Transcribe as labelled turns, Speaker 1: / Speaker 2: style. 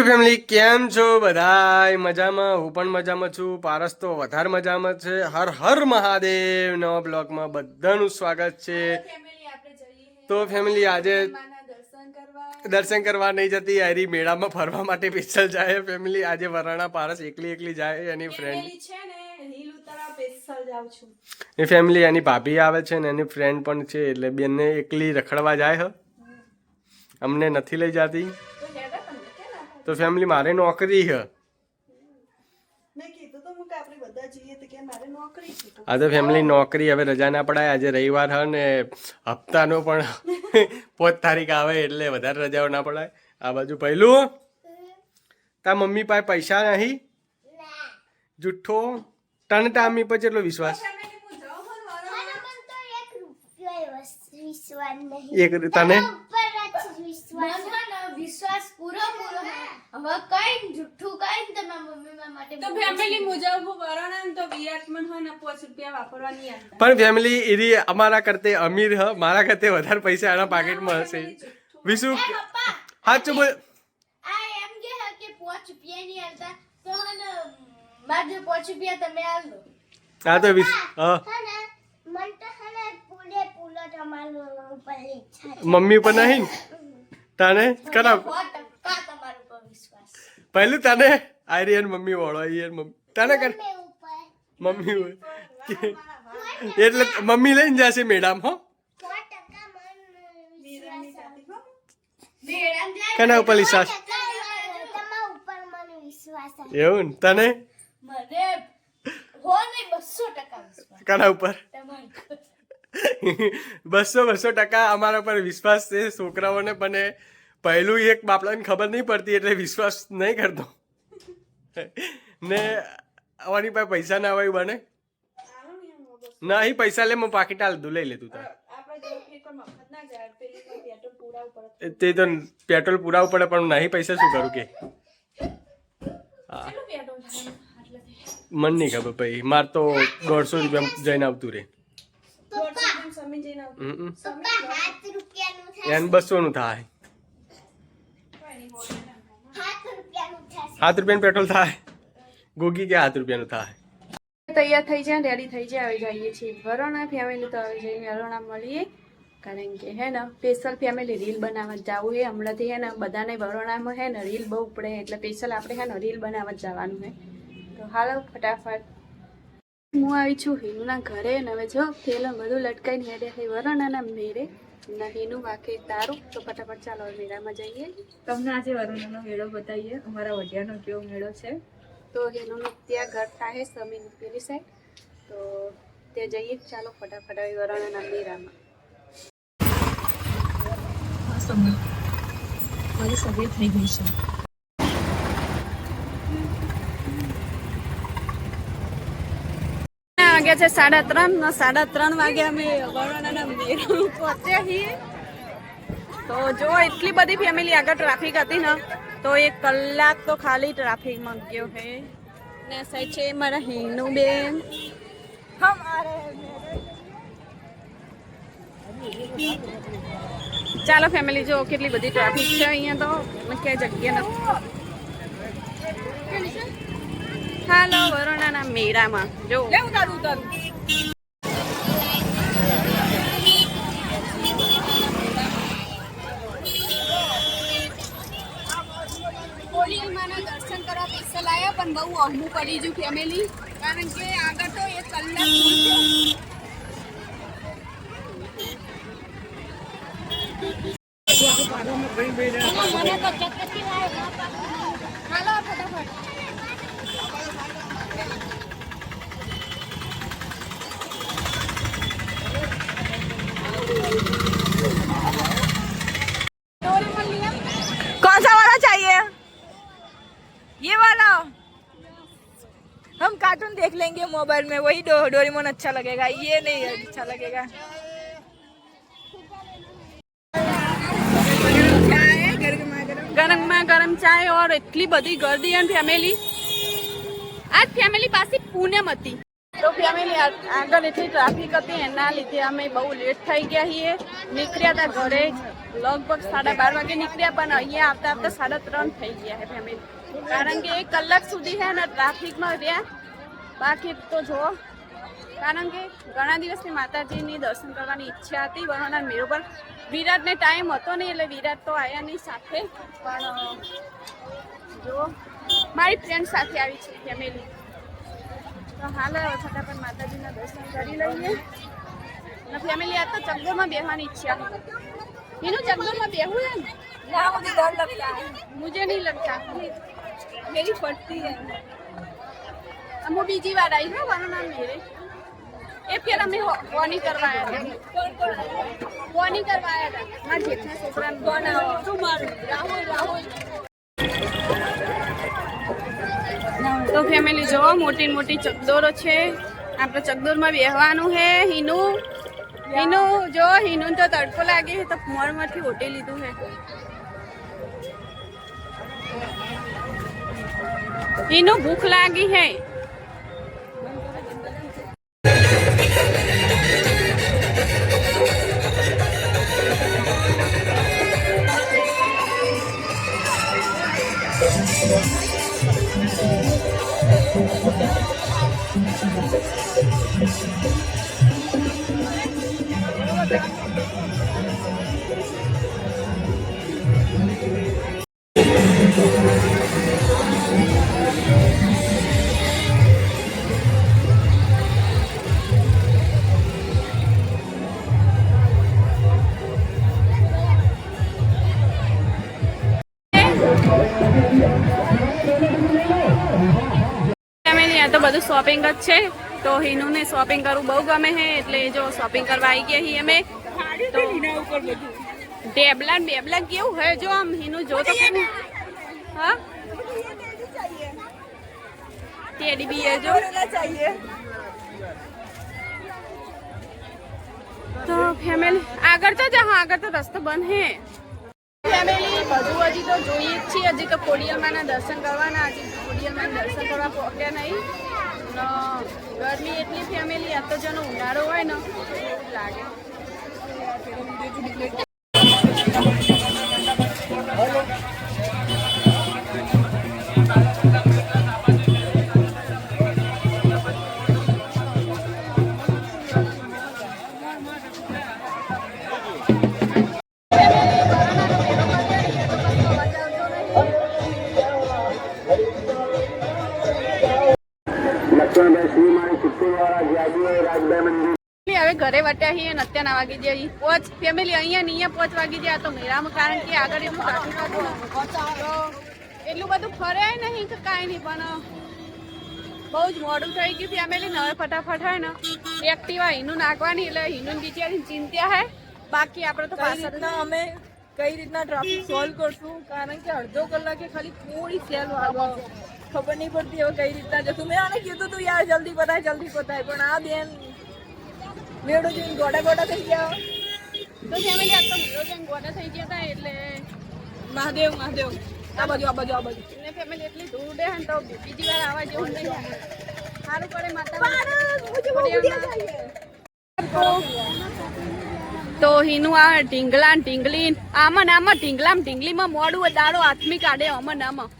Speaker 1: Family કેમ છો બધાય? મજામાં? હું પણ મજામાં છું. પારસ તો વધારે મજામાં છે. હર હર મહાદેવ. નવા બ્લોગમાં બધાનું સ્વાગત છે. તો ફેમિલી આજે
Speaker 2: દર્શન કરવા.
Speaker 1: નહીં જતી. હારી મેળામાં ફરવા માટે પિક્ચર જાય. ફેમિલી આજે વરાણા પારસ એકલી એકલી જાય. એની ફ્રેન્ડ એ ફેમિલી એની ભાભી આવે છે ને એની ફ્રેન્ડ પણ છે. એટલે બેનને એકલી રખડવા જાય હ. અમને નથી લઈ જતી.
Speaker 2: તો
Speaker 1: ફેમિલી મારે નોકરી હ
Speaker 2: મેં કીધું તો હું કે આપણે બધા જઈએ તો કે મારે નોકરી છે.
Speaker 1: આ તો ફેમિલી નોકરી હવે રજા ના પડાય આજે રવિવાર હ ને હપ્તાનો પણ પોત તારીખ આવે એટલે વધારે રજાઓ ના પડાય. આ બાજુ પહેલું. તા મમ્મી પાસે પૈસા નહીં? જુઠ્ઠો. તને ટામી પર કેટલો વિશ્વાસ?
Speaker 3: એક
Speaker 1: તને
Speaker 3: ઉપર જ વિશ્વાસ વિશ્વાસ પૂરો પૂરો હવે કઈ જુઠ્ઠું કઈ તમે મમ્મી માટે
Speaker 2: તો ફેમિલી મુજબ હું વરાણા તો વિરાટમન હોય ને પાંચ રૂપિયા વાપરવા આવતા
Speaker 1: પણ ફેમિલી એરી અમારા કરતે અમીર હ મારા કરતે વધારે પૈસા એના પાકેટમાં હશે. વિશુ સાચું બોલ.
Speaker 3: આ એમ કે હે કે પાંચ રૂપિયા નહીં આવતા તો હને મારે પાંચ રૂપિયા તમે આલો
Speaker 1: હા તો વિશ હા.
Speaker 3: મન તો હને પૂરે પૂરો તમારો ઉપર ઈચ્છા
Speaker 1: મમ્મી પર નહીં તને કરાવ
Speaker 3: સો ટકા તમારા ઉપર વિશ્વાસ
Speaker 1: પહેલું તને આર્યન મમ્મી વાળો આર્યન મમ્મી. તને કર
Speaker 3: મમ્મી ઉપર.
Speaker 1: મમ્મી હોય. એટલે મમ્મી લઈને જશે મેડમ હો? કના ઉપર વિશ્વાસ. એવું ને? તને? કના ઉપર? બસો બસો ટકા અમારા પર વિશ્વાસ છે છોકરાઓને પણ પહેલું એક બાપલાને ખબર નહીં પડતી એટલે વિશ્વાસ નહીં કરતો. ને અમારી પાસે પૈસા ના હોય બને?
Speaker 2: ના ને.
Speaker 1: નહીં પૈસા લે હું પાકીટ દઉં લઈ લેતું તાર.
Speaker 2: ના
Speaker 1: તે તો પેટ્રોલ પુરાવું પડે પણ નહીં પૈસા શું કરું કે? મને નહીં ખબર ભાઈ માર તો દોઢસો રૂપિયા જઈને આવતું રે.
Speaker 2: દોઢસો
Speaker 3: બસો રૂપિયાનું થાય
Speaker 1: એને બસોનું થાય
Speaker 3: હાથ રૂપિયાનું થશે
Speaker 1: સાત રૂપિયાનું પેટ્રોલ થાય. ગોગી કે સાત રૂપિયાનું થાય?
Speaker 2: તૈયાર થઈ જાય રેડી થઈ જાય આવી જઈએ છીએ. વરોણા ફેમિલી તો આવી જઈને વરોણા મળીએ. કારણ કે હે ને સ્પેશિયલ ફેમિલી રીલ બનાવવા જવું હે હમણાંથી હે ને બધાને વરોણામાં હે ને રીલ બહુ પડે એટલે સ્પેશિયલ આપણે હે ને રીલ બનાવવા જવાનું હે તો હાલો ફટાફટ. હું આવી છું હિનુના ઘરે ને હવે જો થેલો બધું લટકાઈને હેડે થઈ વરોણાના મેરે ના હિનુ વાકે તારું? તો ફટાફટ ચાલો હવે મેળામાં જઈએ.
Speaker 4: તમને આજે વરુણનો મેળો બતાવીએ. અમારા વડિયાનો કેવો મેળો છે?
Speaker 2: તો હેનું ત્યાં ઘર થાય સમીન પેલી સાઈડ તો ત્યાં જઈએ. ચાલો ફટાફટ વરોણાના મેળામાં.
Speaker 4: મારી સભ્ય થઈ ગઈ છે
Speaker 2: વાગ્યા છે. સાડા ત્રણ સાડા ત્રણ વાગે અમે વરોણાના મેળામાં પહોંચ્યા છીએ તો જો એટલી બધી ફેમિલી આગળ ટ્રાફિક હતી ને, તો એક કલાક તો ખાલી ટ્રાફિકમાં ગયો હે. ને સાઈડ છે મારા હિનુ બેન. ચાલો ફેમિલી જો કેટલી બધી ટ્રાફિક છે અહીંયા તો. મને ક્યાંય જગ્યા નથી. હાલો વરોણાના મેળામાં. જો. ઉતારું હોલીમાના દર્શન કરવા સ્પેશિયલ આવ્યા પણ બહુ ગયું ફેમિલી કારણ કે આગળ તો એક કલાક મને તો ચક્કરથી लेंगे मोबाइल में वही डो, डोरेमोन अच्छा लगेगा ये नहीं अच्छा लगेगा ગરમમાં ગરમ ચાય ઓર એટલી બધી ગરદી અને ફેમિલી આજ ફેમિલી પાસે પૂનમ હતી તો ફેમિલી આગળ એટલી ટ્રાફિક હતી એના લીધે અમે બહુ લેટ થઈ ગયા છીએ નીકળ્યા હતા ઘરે લગભગ સાડા બાર વાગે નીકળ્યા પણ અહીંયા આવતા આવતા સાડા ત્રણ થઈ ગયા છે ફેમિલી કારણ કે એક કલાક સુધી છે ને ટ્રાફિકમાં રહ્યા બાકી તો જુઓ કારણ કે ઘણા દિવસની માતાજીની દર્શન કરવાની ઈચ્છા હતી વરોના મેળો પર વિરાટને ટાઈમ હતો નહીં એટલે વિરાટ તો આવ્યા નહીં સાથે. પણ જો મારી ફ્રેન્ડ સાથે આવી છે ફેમિલી તો હાલ છતાં પણ માતાજીના દર્શન કરી લઈએ. અને ફેમિલી આ તો ચગદોરમાં બેહવાની ઈચ્છા એનું ચગદોરમાં બેહવું
Speaker 4: એમ?
Speaker 2: ના મુજે લગતા.
Speaker 4: મુજે નહીં લગતા
Speaker 2: મેરી પડતી હું બીજી વાર આવી હા મારું મેરે એ ફેર અમે વોર્નિંગ કરવા હતા. વોર્નિંગ કરવા હતા. મારા જેઠના છોકરાને
Speaker 4: ફોન આવો. શું મારું? રાહુલ રાહુલ.
Speaker 2: તો ફેમિલી જોવો મોટી મોટી ચકદોરો છે. આપણે ચકદોરમાં બેહવાનું છે હિનું. હિનું, જો હિનું તો તડકો લાગે છે, તો મોરમાંથી ઓટી લીધું હે. હિનું, ભૂખ લાગી હે. ફેમિલી આ शॉपिंग तो हिनू ने शॉपिंग करू बहु गमे है एट जो शॉपिंग करवा आई गई अमे तो डेबलन बेबलन
Speaker 4: केव
Speaker 2: है जो हम हिनू जो तो हाँ तो आगर तो जहाँ आगर तो रास्ता बंद है फैमिली बजू हजी तो जो तो दर्शन करवा खोड़िया दर्शन करवा नहीं ને ગરમી એટલી ફેમિલી આ તો જેનો ઉનાળો હોય ને એવું લાગે. ઘરે વટ્યા છીએ અને અત્યારના વાગી જાય પોચ ફેમિલી અહીંયા ને અહીંયા પોચ વાગી જાય તો મેળામાં કારણ કે આગળ એટલું ટ્રાફિક એટલું બધું ફરે નહીં કે કાંઈ નહીં પણ બહુ જ મોડું થઈ ગયું ફેમિલી ને. હવે ફટાફટ હોય ને એક્ટિવા હિનું નાખવાની એટલે હિનું બિચારી ચિંતા હે. બાકી આપણે તો પાછળ
Speaker 4: અમે કઈ રીતના ટ્રાફિક સોલ્વ કરશું? કારણ કે અડધો કલાકે ખાલી થોડી સેલ વાગો. ખબર નહીં પડતી હવે કઈ રીતના જશું. મેં આને કીધું તું યાર જલ્દી પતાય જલ્દી પતાય. પણ આ બેન મેળો જોઈને ગોડા ગોડા થઈ ગયા.
Speaker 2: તો ફેમિલી આ તો મેળો જઈને ગોડા થઈ ગયા હતા એટલે
Speaker 4: મહાદેવ મહાદેવ. આ બાજુ આ બાજુ આ બાજુ.
Speaker 2: ને ફેમિલી એટલી દૂર દે ને તો બીજી વાર આવા જેવું નહીં સારું પડે માતા તો હિનું આ ઢીંગલા ટીંગલી ઢીંગલી આમાં ને આમાં ઢીંગલા ઢીંગલીમાં મોડું દાડો આથમી કાઢે અમન આમાં.